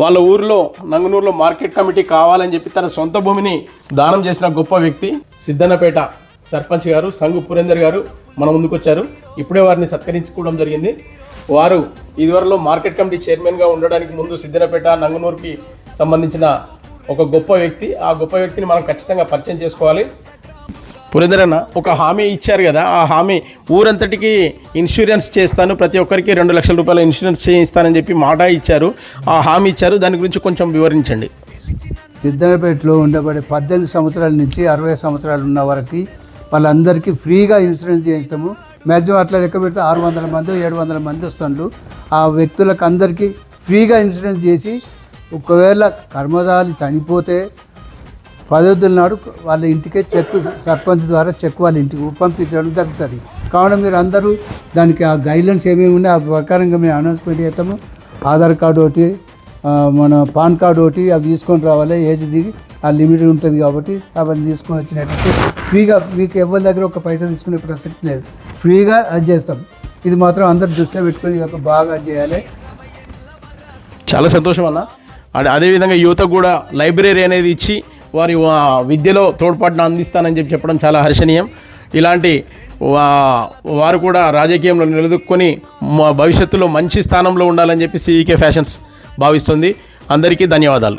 వాళ్ళ ఊరిలో నంగనూరులో market committee కావాలని చెప్పి తన సొంత భూమిని దానం చేసిన గొప్ప వ్యక్తి సిద్ధన్నపేట సర్పంచ్ గారు సంగు పురేందర్ గారు మన ముందుకు వచ్చారు. ఇప్పుడే వారిని సత్కరించుకోవడం జరిగింది. వారు ఇదివరలో మార్కెట్ కమిటీ చైర్మన్గా ఉండడానికి ముందు సిద్ధనపేట నంగనూరుకి సంబంధించిన ఒక గొప్ప వ్యక్తి. ఆ గొప్ప వ్యక్తిని మనం ఖచ్చితంగా పరిచయం చేసుకోవాలి. పురేందర్ ఒక హామీ ఇచ్చారు కదా ఆ హామీ ఊరంతటికి ఇన్సూరెన్స్ చేస్తాను ప్రతి ఒక్కరికి రెండు లక్షల రూపాయల ఇన్సూరెన్స్ చేయిస్తానని చెప్పి మాట ఇచ్చారు. ఆ హామీ ఇచ్చారు దాని గురించి కొంచెం వివరించండి. సిద్ధనపేటలో ఉండబడే పద్దెనిమిది సంవత్సరాల నుంచి అరవై సంవత్సరాలు ఉన్న వరకు వాళ్ళందరికీ ఫ్రీగా ఇన్సూరెన్స్ చేయిస్తాము. మ్యాక్సిమం అట్లా లెక్క పెడితే ఆరు వందల మంది ఏడు వందల మంది వస్తుండ్రు. ఆ వ్యక్తులకు అందరికీ ఫ్రీగా ఇన్సూరెన్స్ చేసి ఒకవేళ కర్మదాలి చనిపోతే పదవుల నాడు వాళ్ళ ఇంటికే చెక్ సర్పంచ్ ద్వారా చెక్ వాళ్ళ ఇంటికి పంపించడం జరుగుతుంది. కావున మీరు అందరూ దానికి ఆ గైడ్లైన్స్ ఏమేమి ఉన్నాయి ఆ ప్రకారంగా మేము అనౌన్స్మెంట్ చేస్తాము. ఆధార్ కార్డు ఒకటి మన పాన్ కార్డు ఒకటి అవి తీసుకొని రావాలి. ఏజ్ దిగి ఆ లిమిట్ ఉంటుంది కాబట్టి అవన్నీ తీసుకొని వచ్చినట్టు ఫ్రీగా మీకు ఎవరి దగ్గర ఒక పైసా తీసుకునే ప్రసక్తి లేదు. ఫ్రీగా అది చేస్తాం. ఇది మాత్రం అందరు దృష్టిలో పెట్టుకొని ఒక బాగా అది చేయాలి. చాలా సంతోషం అన్న. అదేవిధంగా యువతకు కూడా లైబ్రరీ అనేది ఇచ్చి వారి విద్యలో తోడ్పాటును అందిస్తానని చెప్పి చెప్పడం చాలా హర్షణీయం. ఇలాంటి వారు కూడా రాజకీయంలో నిలదొక్కుని మా భవిష్యత్తులో మంచి స్థానంలో ఉండాలని చెప్పి సిఈకే ఫ్యాషన్స్ భావిస్తుంది. అందరికీ ధన్యవాదాలు.